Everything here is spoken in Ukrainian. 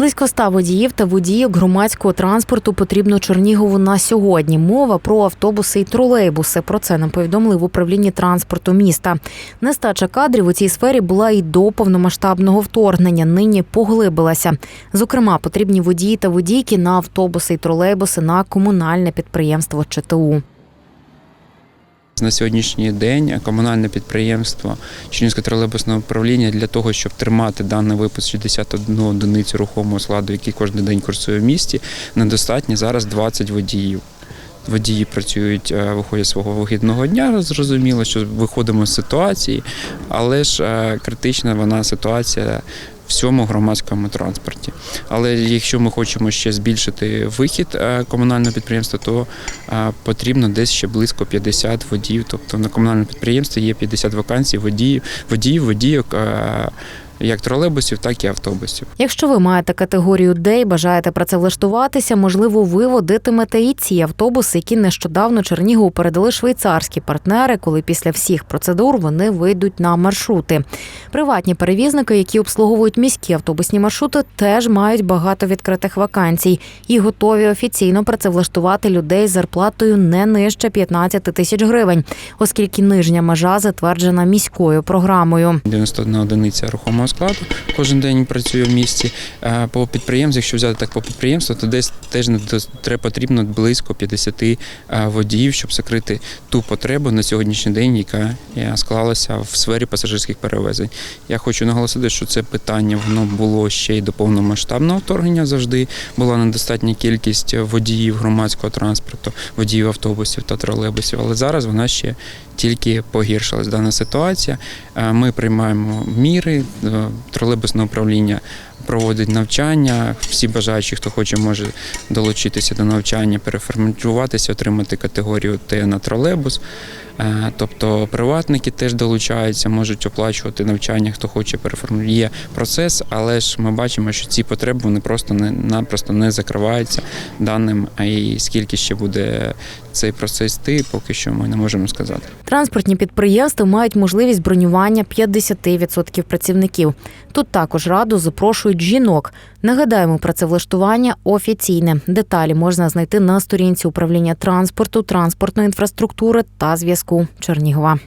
Близько ста водіїв та водійок громадського транспорту потрібно Чернігову на сьогодні. Мова про автобуси і тролейбуси. Про це нам повідомили в управлінні транспорту міста. Нестача кадрів у цій сфері була і до повномасштабного вторгнення. Нині поглибилася. Зокрема, потрібні водії та водійки на автобуси і тролейбуси на комунальне підприємство ЧТУ. На сьогоднішній день комунальне підприємство Чернівське тролейбусне управління для того, щоб тримати даний випуск 61 одиницю рухомого складу, який кожен день курсує в місті, недостатньо зараз 20 водіїв. Водії працюють, е, виходять свого вихідного дня. Зрозуміло, що виходимо з ситуації, але ж е, критична вона ситуація всьому громадському транспорті. Але якщо ми хочемо ще збільшити вихід е, комунального підприємства, то е, потрібно десь ще близько 50 водіїв. Тобто на комунальному підприємстві є 50 вакансій водіїв, водіїв, водійок. Як тролейбусів, так і автобусів. Якщо ви маєте категорію Д і бажаєте працевлаштуватися, можливо, ви водитимете і ці автобуси, які нещодавно Чернігову передали швейцарські партнери, коли після всіх процедур вони вийдуть на маршрути. Приватні перевізники, які обслуговують міські автобусні маршрути, теж мають багато відкритих вакансій і готові офіційно працевлаштувати людей з зарплатою не нижче 15 тисяч гривень, оскільки нижня межа затверджена міською програмою. 91 одиниця рухомого складу кожен день працює в місті. Е, По підприємству, якщо взяти так по підприємству, то десь теж треба потрібно близько 50 е, водіїв, щоб закрити ту потребу на сьогоднішній день, яка е, склалася в сфері пасажирських перевезень. Я хочу наголосити, що це питання воно було ще й до повномасштабного вторгнення. Завжди була недостатня кількість водіїв громадського транспорту, водіїв автобусів та тролейбусів. Але зараз вона ще тільки погіршилась дана ситуація. Ми приймаємо міри, тролейбусне управління проводить навчання. Всі бажаючі, хто хоче, може долучитися до навчання, переформатуватися, отримати категорію Т на тролейбус. Е, Тобто приватники теж долучаються, можуть оплачувати навчання, хто хоче переформувати. Є процес, але ж ми бачимо, що ці потреби вони просто не напросто не закриваються даним. І скільки ще буде цей процес йти, поки що ми не можемо сказати. Транспортні підприємства мають можливість бронювання 50% працівників. Тут також раду запрошують жінок. Нагадаємо, працевлаштування офіційне. Деталі можна знайти на сторінці управління транспорту, транспортної інфраструктури та зв'язку Чернігова.